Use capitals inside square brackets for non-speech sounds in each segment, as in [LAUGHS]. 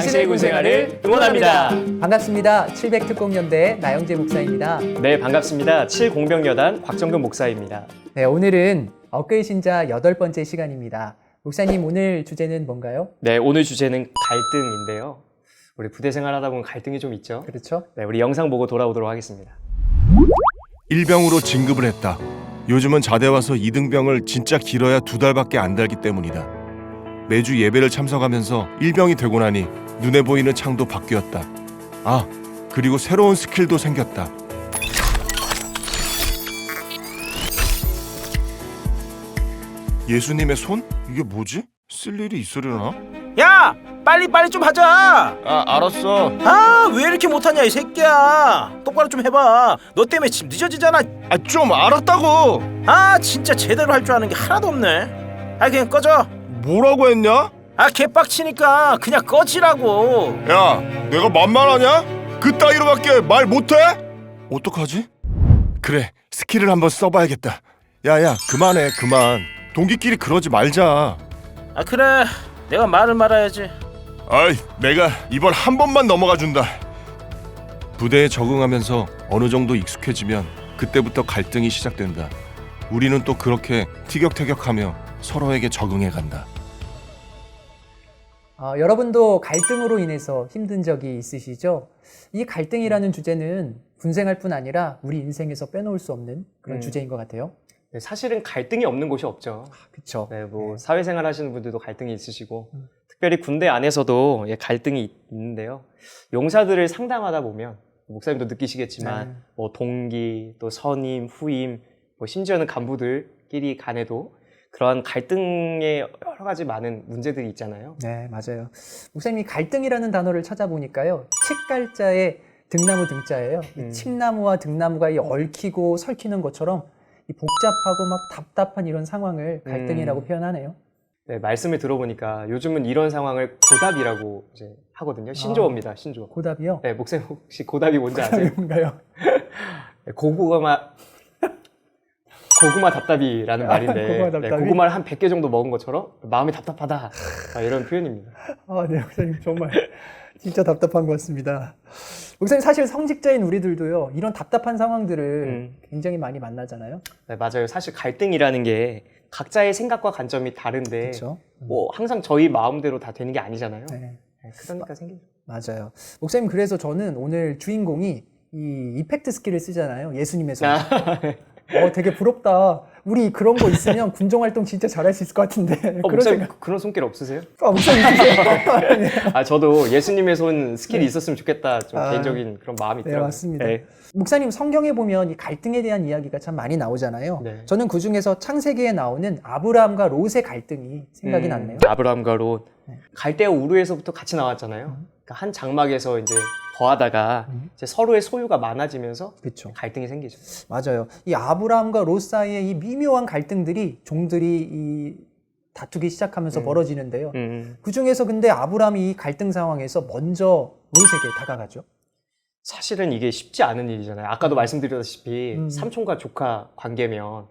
당신의 군 생활을 응원합니다. 반갑습니다. 700특공연대 나영재 목사입니다. 네, 반갑습니다. 7공병여단 곽정근 목사입니다. 네, 오늘은 엇글 신자 여덟 번째 시간입니다. 목사님 오늘 주제는 뭔가요? 네, 오늘 주제는 갈등인데요. 우리 부대 생활하다 보면 갈등이 좀 있죠. 그렇죠? 네, 우리 영상 보고 돌아오도록 하겠습니다. 일병으로 진급을 했다. 요즘은 자대 와서 이등병을 진짜 길어야 두 달밖에 안 달기 때문이다. 매주 예배를 참석하면서 일병이 되고 나니 눈에 보이는 창도 바뀌었다. 아, 그리고 새로운 스킬도 생겼다. 예수님의 손? 이게 뭐지? 쓸 일이 있으려나? 야 빨리 빨리 좀 하자 아, 알았어. 아 왜 이렇게 못하냐 이 새끼야 똑바로 좀 해봐 너 때문에 지금 늦어지잖아 아, 좀 알았다고. 아 진짜 제대로 할 줄 아는 게 하나도 없네 아 그냥 꺼져 뭐라고 했냐? 아 개빡치니까 그냥 꺼지라고 야, 내가 만만하냐? 그 따위로밖에 말 못해? 어떡하지? 그래, 스킬을 한번 써봐야겠다. 야야, 그만해, 그만. 동기끼리 그러지 말자. 아 그래 내가 말을 말아야지 아이, 내가 이번 한 번만 넘어가 준다. 부대에 적응하면서 어느 정도 익숙해지면 그때부터 갈등이 시작된다. 우리는 또 그렇게 티격태격하며 서로에게 적응해 간다. 어, 여러분도 갈등으로 인해서 힘든 적이 있으시죠? 이 갈등이라는 주제는 군생활뿐 아니라 우리 인생에서 빼놓을 수 없는 그런 음. 주제인 것 같아요. 네, 사실은 갈등이 없는 곳이 없죠. 그렇죠. 네, 뭐 사회생활 하시는 분들도 갈등이 있으시고 음. 특별히 군대 안에서도 예, 갈등이 있- 있는데요. 용사들을 상담하다 보면 목사님도 느끼시겠지만 네. 뭐 동기 또 선임, 후임, 뭐 심지어는 간부들끼리 간에도 그러한 갈등의 여러 가지 많은 문제들이 있잖아요. 네, 맞아요. 목사님이 갈등이라는 단어를 찾아보니까요. 칡갈자에 등나무 등자예요. 이 음. 칡나무와 등나무가 이 얽히고 설키는 것처럼 이 복잡하고 막 답답한 이런 상황을 갈등이라고 음. 표현하네요. 네, 말씀을 들어보니까 요즘은 이런 상황을 고답이라고 이제 하거든요. 신조어입니다. 신조어. 고답이요? 네, 목사님 혹시 고답이 뭔지 아세요? 뭔가요? [LAUGHS] 네, 고구마 고구마 답답이라는 말인데 고구마 네, 답답이? 고구마를 한 100개 정도 먹은 것처럼 마음이 답답하다 아, 이런 표현입니다. 아, 네, 목사님 정말 진짜 답답한 것 같습니다. 목사님 사실 성직자인 우리들도요 이런 답답한 상황들을 음. 굉장히 많이 만나잖아요. 네, 맞아요. 사실 갈등이라는 게 각자의 생각과 관점이 다른데 그렇죠? 뭐 항상 저희 마음대로 다 되는 게 아니잖아요. 네, 네, 그러니까 생기죠. 맞아요. 목사님 그래서 저는 오늘 주인공이 이 이펙트 스킬을 쓰잖아요. 예수님의 손. 아, [LAUGHS] 어, 되게 부럽다. 우리 그런 거 있으면 [LAUGHS] 군정 활동 진짜 잘할 수 있을 것 같은데. 어, 그런 목사님 생각. 그런 손길 없으세요? 아, 목사님 있으세요? 네. 아 저도 예수님의 손 스킬이 있었으면 좋겠다 좀 아. 개인적인 그런 마음이 네, 있더라고요. 맞습니다. 네. 목사님 성경에 보면 이 갈등에 대한 이야기가 참 많이 나오잖아요. 네. 저는 그 중에서 창세기에 나오는 아브라함과 롯의 갈등이 생각이 음, 났네요. 아브라함과 롯 네. 갈대와 우르에서부터 같이 나왔잖아요. 그러니까 한 장막에서 이제 거하다가 음. 이제 서로의 소유가 많아지면서 그렇죠. 갈등이 생기죠. 맞아요. 이 아브라함과 롯 사이의 이 미묘한 갈등들이 종들이 이 다투기 시작하면서 음. 벌어지는데요. 음, 그 중에서 근데 아브라함이 이 갈등 상황에서 먼저 롯에게 다가가죠. 사실은 이게 쉽지 않은 일이잖아요. 아까도 말씀드렸다시피 음. 삼촌과 조카 관계면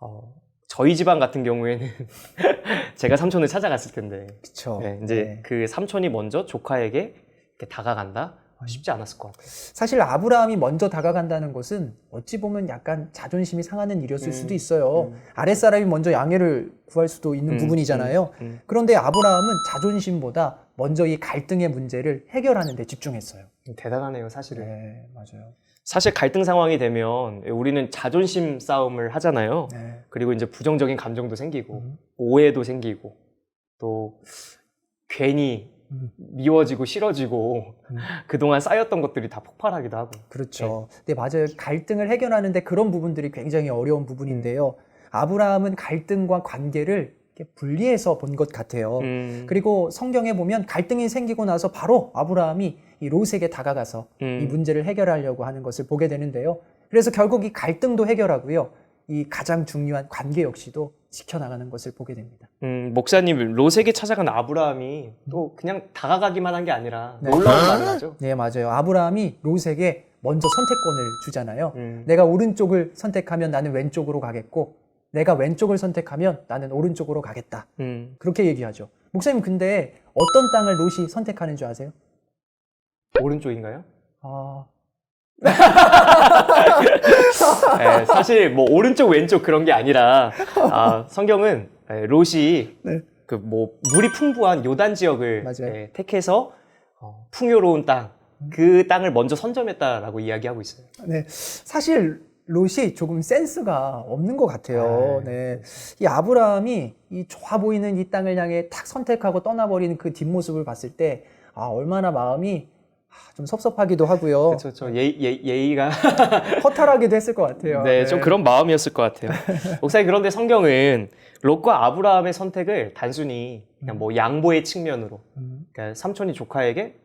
어, 저희 집안 같은 경우에는 [LAUGHS] 제가 삼촌을 찾아갔을 텐데 그렇죠. 네, 이제 그 삼촌이 먼저 조카에게 이렇게 다가간다 아, 쉽지 않았을 것 같아요. 사실 아브라함이 먼저 다가간다는 것은 어찌 보면 약간 자존심이 상하는 일이었을 음, 수도 있어요. 음. 아랫사람이 먼저 양해를 구할 수도 있는 음, 부분이잖아요. 음, 음. 그런데 아브라함은 자존심보다 먼저 이 갈등의 문제를 해결하는 데 집중했어요. 대단하네요, 사실은. 네, 맞아요. 사실 갈등 상황이 되면 우리는 자존심 싸움을 하잖아요. 네. 그리고 이제 부정적인 감정도 생기고 음. 오해도 생기고 또 괜히 음. 미워지고 싫어지고 음. [LAUGHS] 그동안 쌓였던 것들이 다 폭발하기도 하고 그렇죠. 네, 맞아요. 갈등을 해결하는데 그런 부분들이 굉장히 어려운 부분인데요. 아브라함은 갈등과 관계를 분리해서 본 것 같아요. 음, 그리고 성경에 보면 갈등이 생기고 나서 바로 아브라함이 이 롯에게 다가가서 음, 이 문제를 해결하려고 하는 것을 보게 되는데요. 그래서 결국 이 갈등도 해결하고요. 이 가장 중요한 관계 역시도 지켜나가는 것을 보게 됩니다. 음, 목사님 롯에게 찾아간 아브라함이 또 그냥 다가가기만 한 게 아니라 네. 놀라운 하죠. 네, 맞아요. 아브라함이 롯에게 먼저 선택권을 주잖아요. 음, 내가 오른쪽을 선택하면 나는 왼쪽으로 가겠고, 내가 왼쪽을 선택하면 나는 오른쪽으로 가겠다. 음, 그렇게 얘기하죠. 목사님 근데 어떤 땅을 롯이 선택하는 줄 아세요? 오른쪽인가요? 아, 예, 사실 뭐 오른쪽 왼쪽 그런 게 아니라 아, 성경은 예, 롯이 네. 그 뭐 물이 풍부한 요단 지역을 맞아요. 예, 택해서 어, 풍요로운 땅, 그 땅을 먼저 선점했다라고 이야기하고 있어요. 네. 사실 롯이 조금 센스가 없는 것 같아요. 아, 네. 이 아브라함이 이 좋아 보이는 이 땅을 향해 탁 선택하고 떠나버리는 그 뒷모습을 봤을 때, 아, 얼마나 마음이 아, 좀 섭섭하기도 하고요. 그렇죠, 저 예, 예, 예의 가 [LAUGHS] 허탈하기도 했을 것 같아요. 네, 좀 그런 마음이었을 것 같아요. 목사님 그런데 성경은 롯과 아브라함의 선택을 단순히 그냥 뭐 양보의 측면으로, 음, 그러니까 삼촌이 조카에게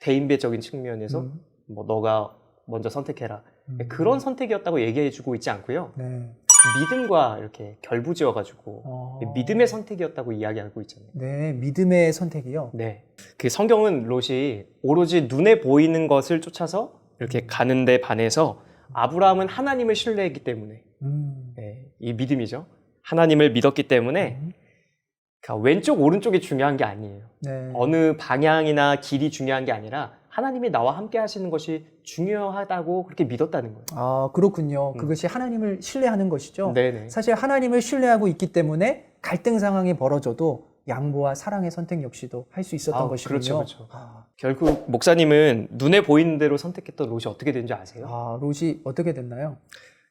대인배적인 측면에서 음, 뭐 너가 먼저 선택해라 음. 그런 선택이었다고 얘기해주고 있지 않고요. 네. 믿음과 이렇게 결부지어가지고 어. 믿음의 선택이었다고 이야기하고 있잖아요. 네, 믿음의 선택이요. 네, 그 성경은 롯이 오로지 눈에 보이는 것을 쫓아서 이렇게 가는데 반해서 아브라함은 하나님을 신뢰했기 때문에 음. 네, 이 믿음이죠. 하나님을 믿었기 때문에 음. 그러니까 왼쪽 오른쪽이 중요한 게 아니에요. 네. 어느 방향이나 길이 중요한 게 아니라 하나님이 나와 함께 하시는 것이 중요하다고 그렇게 믿었다는 거예요. 아, 그렇군요. 음. 그것이 하나님을 신뢰하는 것이죠. 네네. 사실 하나님을 신뢰하고 있기 때문에 갈등 상황이 벌어져도 양보와 사랑의 선택 역시도 할 수 있었던 아, 것이군요. 그렇죠, 그렇죠. 아, 결국 목사님은 눈에 보이는 대로 선택했던 롯이 어떻게 된지 아세요? 아, 롯이 어떻게 됐나요?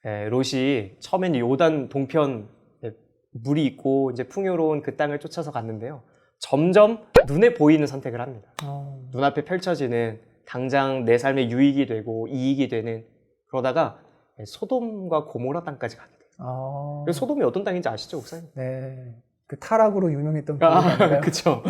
예, 롯이 처음엔 요단 동편 예, 물이 있고 이제 풍요로운 그 땅을 쫓아서 갔는데요. 점점 눈에 보이는 선택을 합니다. 아, 눈앞에 펼쳐지는 당장 내 삶에 유익이 되고 이익이 되는 그러다가 예, 소돔과 고모라 땅까지 가게 돼요. 아, 그래서 소돔이 어떤 땅인지 아시죠, 목사님? 네. 그 타락으로 유명했던 그 아? [LAUGHS] 그쵸.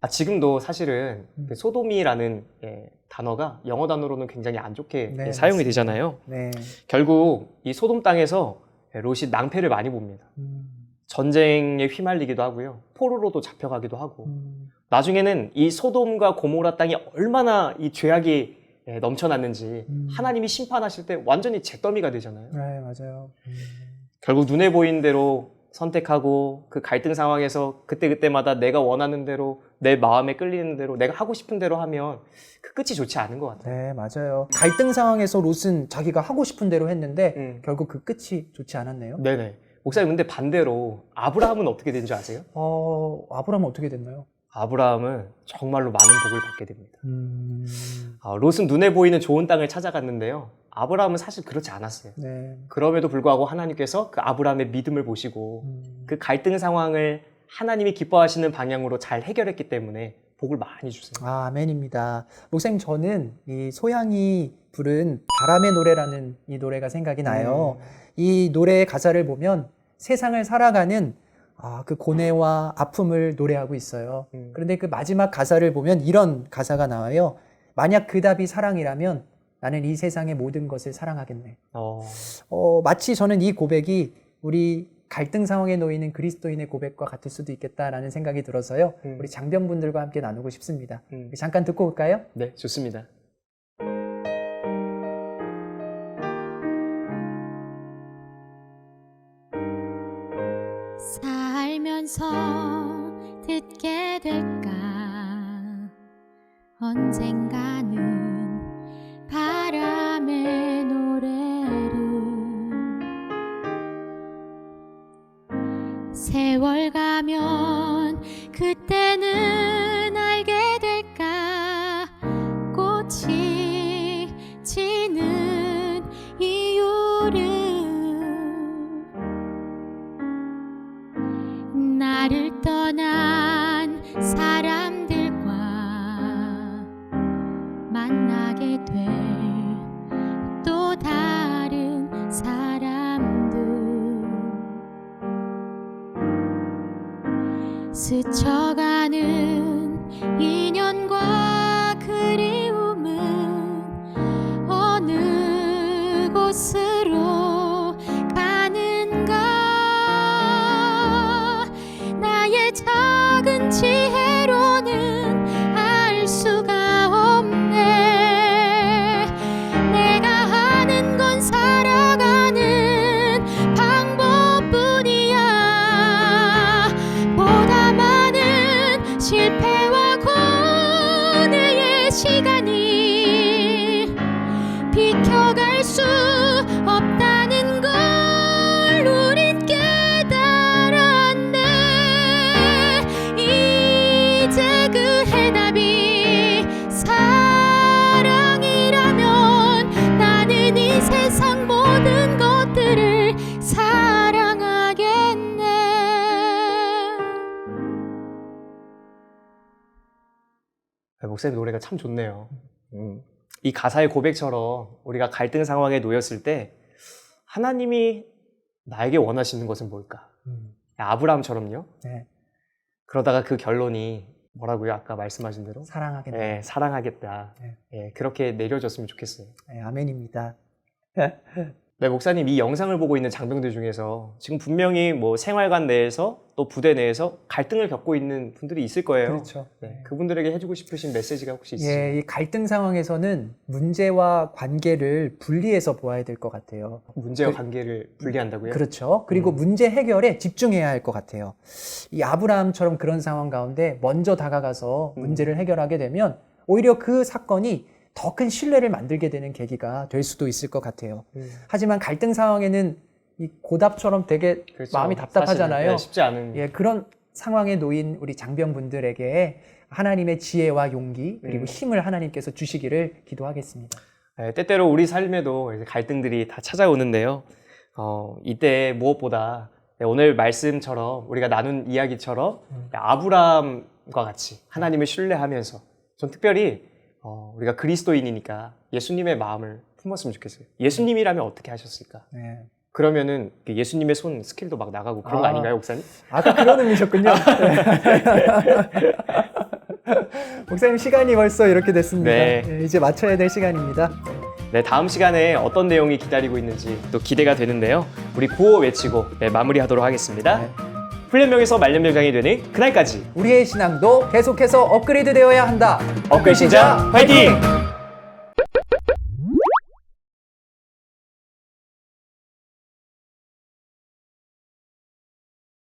아, 지금도 사실은 음. 그 소돔이라는 예, 단어가 영어 단어로는 굉장히 안 좋게 네, 예, 사용이. 되잖아요. 네. 결국 이 소돔 땅에서 예, 롯이 낭패를 많이 봅니다. 음, 전쟁에 휘말리기도 하고요. 포로로도 잡혀가기도 하고. 음, 나중에는 이 소돔과 고모라 땅이 얼마나 이 죄악이 예, 넘쳐났는지 음. 하나님이 심판하실 때 완전히 잿더미가 되잖아요. 네, 맞아요. 음, 결국 눈에 보이는 대로 선택하고 그 갈등 상황에서 그때그때마다 내가 원하는 대로 내 마음에 끌리는 대로 내가 하고 싶은 대로 하면 그 끝이 좋지 않은 것 같아요. 네, 맞아요. 갈등 상황에서 롯은 자기가 하고 싶은 대로 했는데 음. 결국 그 끝이 좋지 않았네요. 네네. 목사님 근데 반대로 아브라함은 어떻게 된 줄 아세요? 어, 아브라함은 어떻게 됐나요? 아브라함은 정말로 많은 복을 받게 됩니다. 음, 아, 롯은 눈에 보이는 좋은 땅을 찾아갔는데요. 아브라함은 사실 그렇지 않았어요. 네. 그럼에도 불구하고 하나님께서 그 아브라함의 믿음을 보시고 음, 그 갈등 상황을 하나님이 기뻐하시는 방향으로 잘 해결했기 때문에 복을 많이 주세요. 아, 아멘입니다. 목사님, 저는 이 소양이 부른 바람의 노래라는 이 노래가 생각이 나요. 이 노래의 가사를 보면 세상을 살아가는 아, 그 고뇌와 아픔을 노래하고 있어요. 음. 그런데 그 마지막 가사를 보면 이런 가사가 나와요. 만약 그 답이 사랑이라면 나는 이 세상의 모든 것을 사랑하겠네. 어, 어, 마치 저는 이 고백이 우리 갈등 상황에 놓이는 그리스도인의 고백과 같을 수도 있겠다라는 생각이 들어서요. 음. 우리 장병분들과 함께 나누고 싶습니다. 음. 잠깐 듣고 올까요? 네, 좋습니다. 언젠가는 바람의 노래를 세월 가면 그때는 알게 될 또 다른 사람들. 스쳐가는 인연과 그리움은 어느 곳으로 가는가? 나의 작은 지혜 수 없다는 걸 우린 깨달았네 이제 그 해답이 사랑이라면 나는 이 세상 모든 것들을 사랑하겠네 아, 목사님 노래가 참 좋네요. 음. 이 가사의 고백처럼 우리가 갈등 상황에 놓였을 때 하나님이 나에게 원하시는 것은 뭘까? 음, 아브라함처럼요. 네, 그러다가 그 결론이 뭐라고요? 아까 말씀하신 대로? 사랑하겠네. 네, 사랑하겠다. 네. 예, 그렇게 내려졌으면 좋겠어요. 네, 아멘입니다. [LAUGHS] 네, 목사님 이 영상을 보고 있는 장병들 중에서 지금 분명히 뭐 생활관 내에서 또 부대 내에서 갈등을 겪고 있는 분들이 있을 거예요. 그렇죠. 네, 그분들에게 해주고 싶으신 메시지가 혹시 있으세요? 예, 이 갈등 상황에서는 문제와 관계를 분리해서 보아야 될 것 같아요. 문제와 그- 관계를 분리한다고요? 그렇죠. 그리고 음. 문제 해결에 집중해야 할 것 같아요. 이 아브라함처럼 그런 상황 가운데 먼저 다가가서 음. 문제를 해결하게 되면 오히려 그 사건이 더 큰 신뢰를 만들게 되는 계기가 될 수도 있을 것 같아요. 음, 하지만 갈등 상황에는 이 고답처럼 되게 그렇죠. 마음이 답답하잖아요. 네, 쉽지 않은. 예, 그런 상황에 놓인 우리 장병분들에게 하나님의 지혜와 용기 그리고 음. 힘을 하나님께서 주시기를 기도하겠습니다. 네, 때때로 우리 삶에도 갈등들이 다 찾아오는데요. 어, 이때 무엇보다 네, 오늘 말씀처럼 우리가 나눈 이야기처럼 음. 아브라함과 같이 하나님을 신뢰하면서 전 특별히 어, 우리가 그리스도인이니까 예수님의 마음을 품었으면 좋겠어요. 예수님이라면 어떻게 하셨을까? 네. 그러면은 그 예수님의 손 스킬도 막 나가고 그런 거 아. 아닌가요, 목사님? 아까 그런 의미셨군요. [LAUGHS] 네. [LAUGHS] 목사님 시간이 벌써 이렇게 됐습니다. 네. 예, 이제 맞춰야 될 시간입니다. 네, 다음 시간에 어떤 내용이 기다리고 있는지 또 기대가 되는데요. 우리 구호 외치고 네, 마무리하도록 하겠습니다. 네. 훈련병에서 말년병장이 되는 그날까지 우리의 신앙도 계속해서 업그레이드 되어야 한다. 업글 신자 화이팅!